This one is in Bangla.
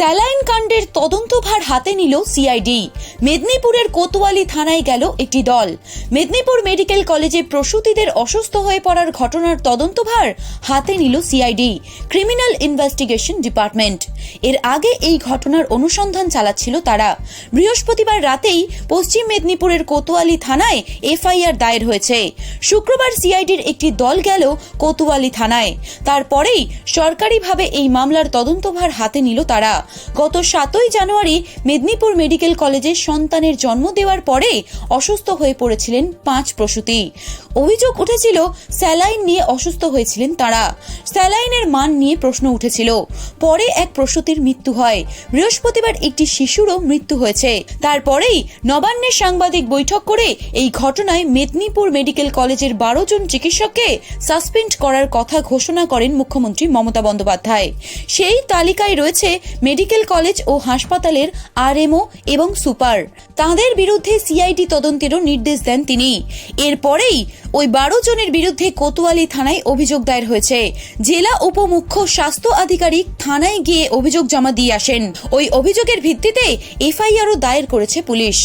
স্যালাইন কাণ্ডের তদন্তভার হাতে নিল সিআইডি মেদিনীপুরের কোতোয়ালি থানায় গেল একটি দল। মেদিনীপুর মেডিকেল কলেজে প্রসূতিদের অসুস্থ হয়ে পড়ার ঘটনার তদন্তভার হাতে নিল সিআইডি ক্রিমিনাল ইনভেস্টিগেশন ডিপার্টমেন্ট এর আগে এই ঘটনার অনুসন্ধান চালাচ্ছিল তারা। বৃহস্পতিবার রাতেই পশ্চিম মেদিনীপুরের কোতোয়ালি থানায় এফআইআর দায়ের হয়েছে। শুক্রবার সিআইডির একটি দল গেল কোতোয়ালি থানায়। তারপরেই সরকারিভাবে এই মামলার তদন্তভার হাতে নিল তারা। গত সাতই জানুয়ারি মেদিনীপুর মেডিকেল কলেজে সন্তানের জন্ম দেওয়ার পরে অসুস্থ হয়ে পড়েছিলেন পাঁচ প্রসূতি। অভিযোগ উঠেছিল, স্যালাইন নিয়ে অসুস্থ হয়েছিলেন তারা। স্যালাইনের মান নিয়ে প্রশ্ন উঠেছিল। পরে এক প্রসূতির মৃত্যু হয়। বৃহস্পতিবার একটি শিশুরও মৃত্যু হয়েছে। তারপরেই নবান্নের সাংবাদিক বৈঠক করে এই ঘটনায় মেদিনীপুর মেডিকেল কলেজের বারো জন চিকিৎসককে সাসপেন্ড করার কথা ঘোষণা করেন মুখ্যমন্ত্রী মমতা বন্দ্যোপাধ্যায়। সেই তালিকায় রয়েছে মেডিকেল কলেজ ও হাসপাতালের আরএমও এবং সুপার। তাঁদের বিরুদ্ধে সিআইডি তদন্তেরও নির্দেশ দেন তিনি। এরপরেই ওই বারো জনের বিরুদ্ধে কোতোয়ালি থানায় অভিযোগ দায়ের হয়েছে। জেলা উপমুখ্য স্বাস্থ্য আধিকারিক থানায় গিয়ে অভিযোগ জমা দিয়ে আসেন। ওই অভিযোগের ভিত্তিতে এফআইআরও দায়ের করেছে পুলিশ।